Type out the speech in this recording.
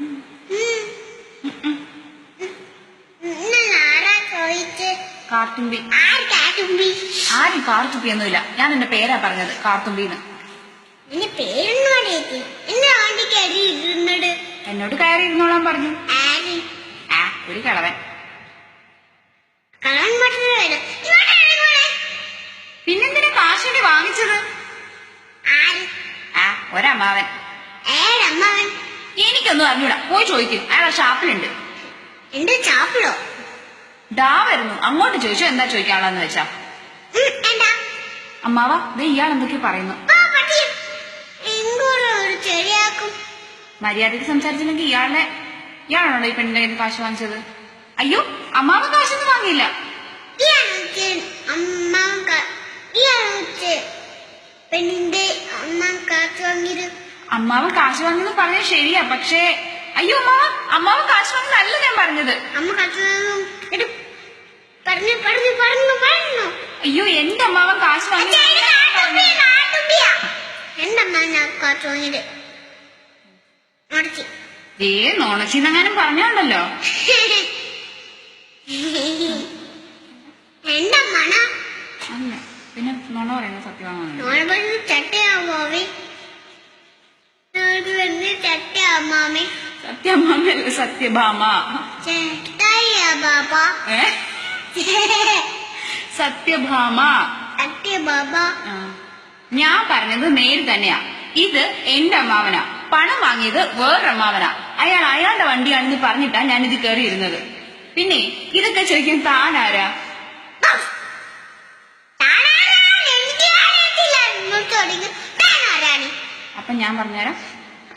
ആരാ ആര് കാർത്തുമ്പി കാർത്തുപ്പിയൊന്നുമില്ല ഞാൻ എന്റെ പേരാ പറഞ്ഞത് കാർത്തുമ്പിന്ന്. എന്നോട് കയറി ഇരുന്നോളാൻ പറഞ്ഞു. ആ ഒരു കളവൻ. പിന്നെന്തിനാ കാശിന് വാങ്ങിച്ചത്? ആ ഒരമ്മാവൻ. ഏഴമ്മവൻ എനിക്കൊന്നും അറിഞ്ഞൂടാ. പോയി ചോദിക്കും. അയാൾ ഷാപ്പിലുണ്ട്. എന്റെ ചാപ്പിളോ ഡാ വരുന്നു. അങ്ങോട്ട് ചോദിച്ചോ എന്താ ചോദിക്കാനുള്ളതെന്ന് വെച്ചാ. അമ്മാവാ ദേ ഇയാൾ എന്തൊക്കെയോ പറയുന്നു. മര്യാദയ്ക്ക് സംസാരിച്ചില്ലെങ്കിൽ ഇയാളെ ഇയാളാണോ ഈ പെണ്ണിന്റെ കയ്യിൽ കാശ് വാങ്ങിച്ചത്? അയ്യോ അമ്മാവ കാശൊന്നും വാങ്ങിയില്ല. അമ്മാവൻ പെണ്ണിന്റെ അമ്മ കാശ് വാങ്ങിയത്. അമ്മാവ കാശ് വന്നെന്ന് പറഞ്ഞത് ശരിയാ പക്ഷേ അയ്യോ അമ്മാവ അമ്മാവ് കാശ് വാങ്ങുന്നല്ല ഞാൻ പറഞ്ഞത്. അമ്മ പറഞ്ഞു പറഞ്ഞു പറഞ്ഞു പറഞ്ഞു. അയ്യോ എന്റെ അമ്മാവൻ കാശ് വാങ്ങി എന്റെ അമ്മ ഞാൻ കാത്തു വാങ്ങിയത്. അടച്ചു ദേ നോണച്ചിന്നെങ്ങാനും പറഞ്ഞുണ്ടല്ലോ. എന്റെ അല്ല പിന്നെ നോണ പറയുന്നത് സത്യമാണോ? നോളെ ചട്ടയാമാമേ സത്യമാമല്ല സത്യഭാമ. ചട്ടയ ബാബ. ഏ? സത്യഭാമ. സത്യബാബ. ബാബ ഞാൻ പറഞ്ഞത് നേര് തന്നെയാ. ഇത് എന്റെ അമ്മാവനാ. പണം വാങ്ങിയത് വേറൊരമ്മാവനാ. അയാൾ അയാളുടെ വണ്ടിയാണെന്ന് പറഞ്ഞിട്ടാ ഞാൻ ഇത് കയറിയിരുന്നത് പിന്നെ ഇതൊക്കെ ചോദിക്കാൻ താനാരാ? അപ്പൊ ഞാൻ പറഞ്ഞുതരാം.